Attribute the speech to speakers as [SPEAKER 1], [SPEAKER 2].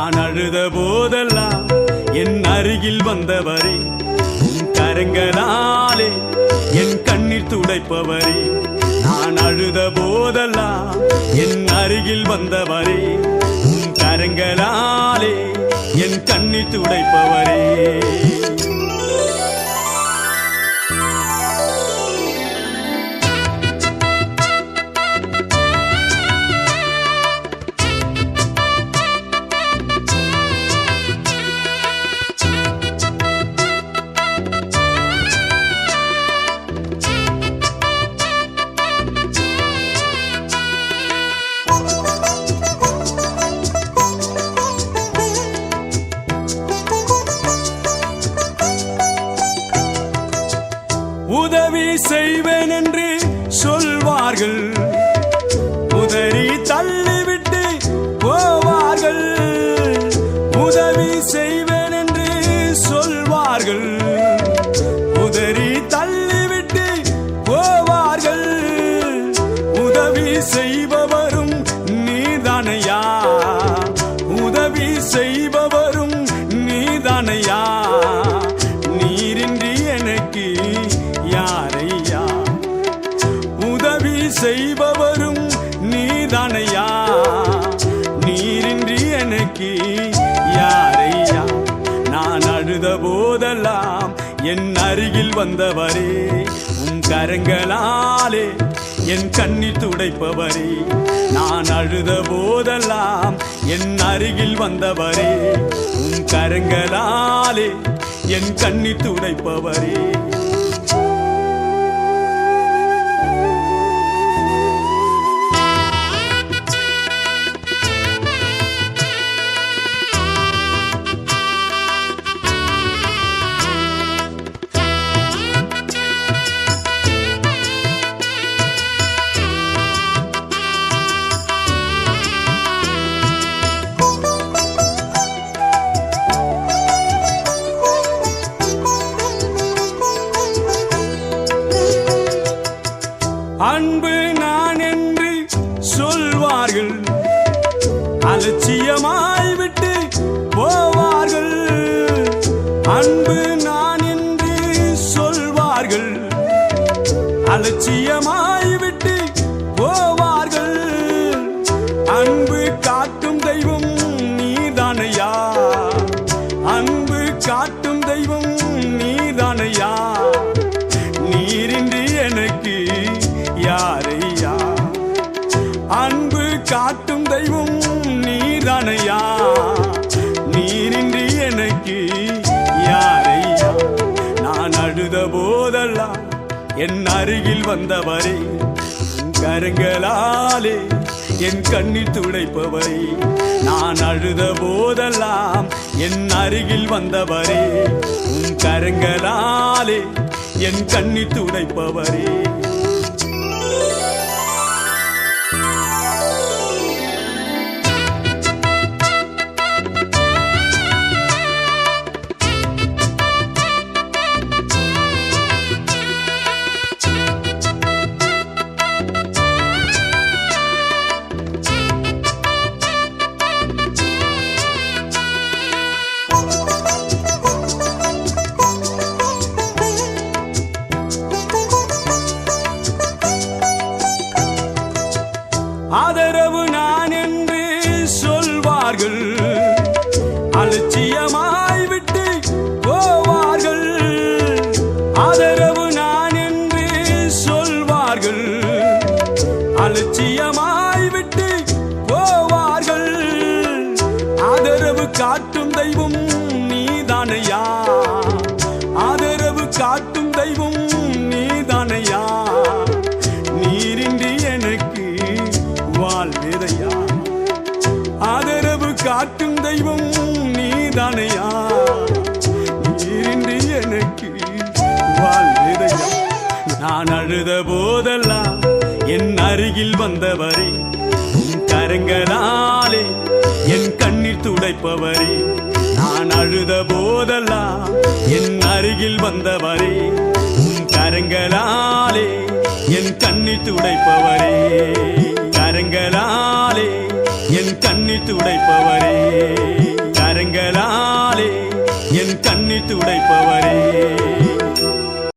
[SPEAKER 1] நான் அழுத போதெல்லாம் என் அருகில் வந்தவரே உன் கரங்களாலே என் கண்ணீர் துடைப்பவரே. நான் அழுத போதெல்லாம் என் அருகில் வந்தவரே உன் கரங்களாலே என் கண்ணீர் துடைப்பவரே. உதவி செய்வேன் என்று சொல்வார்கள். உதறி தள்ளிவிட்டு போவார்கள். உதவி செய்வேன் என்று சொல்வார்கள். உதறி தள்ளிவிட்டு போவார்கள். உதவி செய்பவரும் நீதானையா உதவி செய்பவர் செய்பவரும் நீதானையா? நீரின்றி எனக்கு யாரையா? நான் அழுத போதெல்லாம் என் அருகில் வந்தவரே உன் கரங்களாலே என் கண்ணீர் துடைப்பவரே. நான் அழுத போதெல்லாம் என் அருகில் வந்தவரே உன் கரங்களாலே என் கண்ணீர் துடைப்பவரே. அன்பு நான் என்று சொல்வார்கள். அலட்சியமாய் விட்டு போவார்கள். அன்பு நான் என்று சொல்வார்கள். அலட்சியமாய் விட்டு போவார்கள். அன்பு காட்டும் தெய்வம் நீதானையா? அன்பு காட்டும் தெய்வம் நீதானையா? நீரின்றி எனக்கு அன்பு காட்டும் தெய்வம் நீதானையா? நீரின்றி எனக்கு யாரையா? நான் அழுத போதெல்லாம் என் அருகில் வந்தவரே உன் கரங்களாலே என் கண்ணில் துடைப்பவரே. நான் அழுத போதெல்லாம் என் அருகில் வந்தவரே உன் கரங்களாலே என் கண்ணீர் துடைப்பவரே. போவார்கள். அலட்சியமாய் விட்டு போவார்கள். ஆதரவு நான் என்று சொல்வார்கள். அலட்சியமாய் விட்டு போவார்கள். ஆதரவு காட்டும் தெய்வம் நீதானையா? ஆதரவு காட்டும் தெய்வம் காட்டும் தெய்வம் நீதானையா? நீரின்றி எனக்கு வாழ்வேதையா? நான் அழுத போதெல்லாம் என் அருகில் வந்தவரே உன் கரங்களாலே என் கண்ணீர் துடைப்பவரே நான் அழுத போதெல்லாம் என் அருகில் வந்தவரே உன் கரங்களாலே என் கண்ணீர் துடைப்பவரே கரங்களா துடைப்பவரே கரங்களாலே என் கண்ணீர் துடைப்பவரே